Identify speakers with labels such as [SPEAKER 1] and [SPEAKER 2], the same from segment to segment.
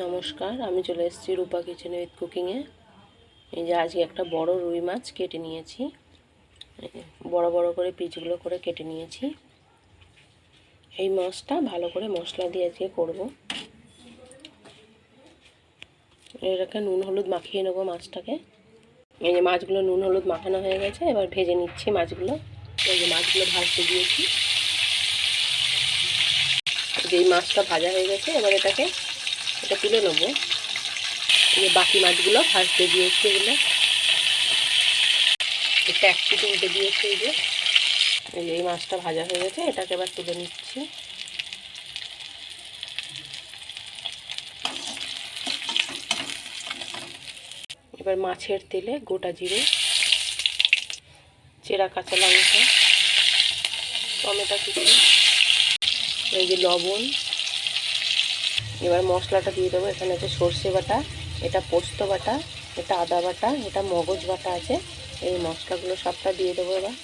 [SPEAKER 1] নমস্কার, আমি চলে এসেছি রূপা কিচেন উইথ কুকিংয়ে এই যে আজকে একটা বড় রুই মাছ কেটে নিয়েছি। বড় বড় করে পিচগুলো করে কেটে নিয়েছি। এই মাছটা ভালো করে মশলা দিয়ে আজকে করব। এটাকে নুন হলুদ মাখিয়ে নেব মাছটাকে। এই যে মাছগুলো নুন হলুদ মাখানো হয়ে গেছে, এবার ভেজে নিচ্ছি মাছগুলো। এই যে মাছগুলো ভাজতে দিয়েছি। যে এই মাছটা ভাজা হয়ে গেছে, এবার এটাকে এটা তুলে নেব। বাকি মাছগুলো ভাজতে দিয়েছি এগুলো। এটা এক পিঠে উঠে দিয়েছি এই যে এই মাছটা ভাজা হয়ে গেছে, এটাকে এবার তুলে নিচ্ছি। এবার মাছের তেলে গোটা জিরে, চেরা কাঁচা লঙ্কা, টমেটো কুচি, এই যে লবণ এবার মশলাটা দিয়ে দেবো। এখানে আছে সর্ষে বাটা, এটা পোস্ত বাটা, এটা আদা বাটা, এটা মগজ বাটা আছে। এই মশলাগুলো সবটা দিয়ে দেবো এবার।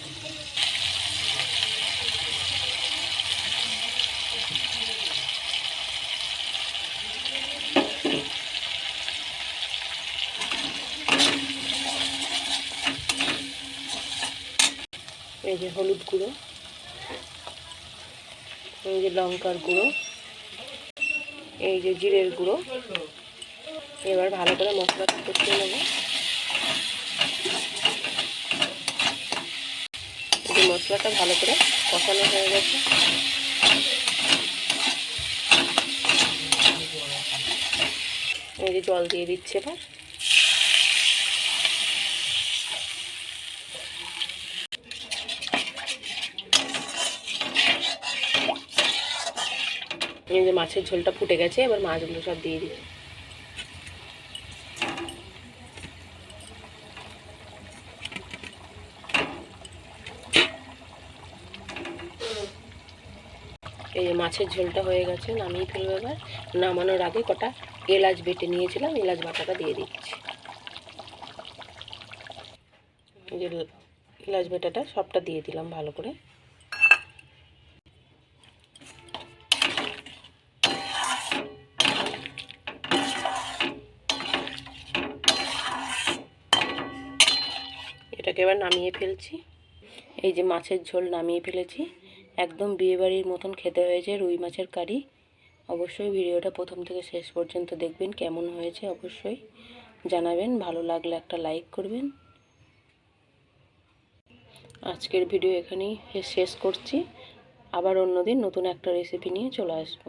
[SPEAKER 1] এই যে হলুদ গুঁড়ো, এই যে লঙ্কার গুঁড়ো এই যে জিরের গুঁড়ো। এবার ভালো করে মশলা করতে নেব। এই মশলাটা ভালো করে কষানো হয়ে গেছে। এই যে জল দিয়ে দিচ্ছে এবার। এই যে মাছের ঝোলটা ফুটে গেছে, এবার মাছগুলো সব দিয়ে দিই এই যে মাছের ঝোলটা হয়ে গেছে, নামিয়ে ফেলব এবার। নামানোর আগে কটা এলাচ বেটে নিয়েছিলাম, এলাচ বাটাটা দিয়ে দিচ্ছি। যে এলাচ বেটাটা সবটা দিয়ে দিলাম ভালো করে। এটাকে এবার নামিয়ে ফেলছি। এই যে মাছের ঝোল নামিয়ে ফেলেছি। একদম বিয়েবাড়ির মতন খেতে হয়েছে রুই মাছের কারি। অবশ্যই ভিডিওটা প্রথম থেকে শেষ পর্যন্ত দেখবেন, কেমন হয়েছে অবশ্যই জানাবেন। ভালো লাগলে একটা লাইক করবেন। আজকের ভিডিও এখানেই শেষ করছি। আবার অন্যদিন নতুন একটা রেসিপি নিয়ে চলে আসব।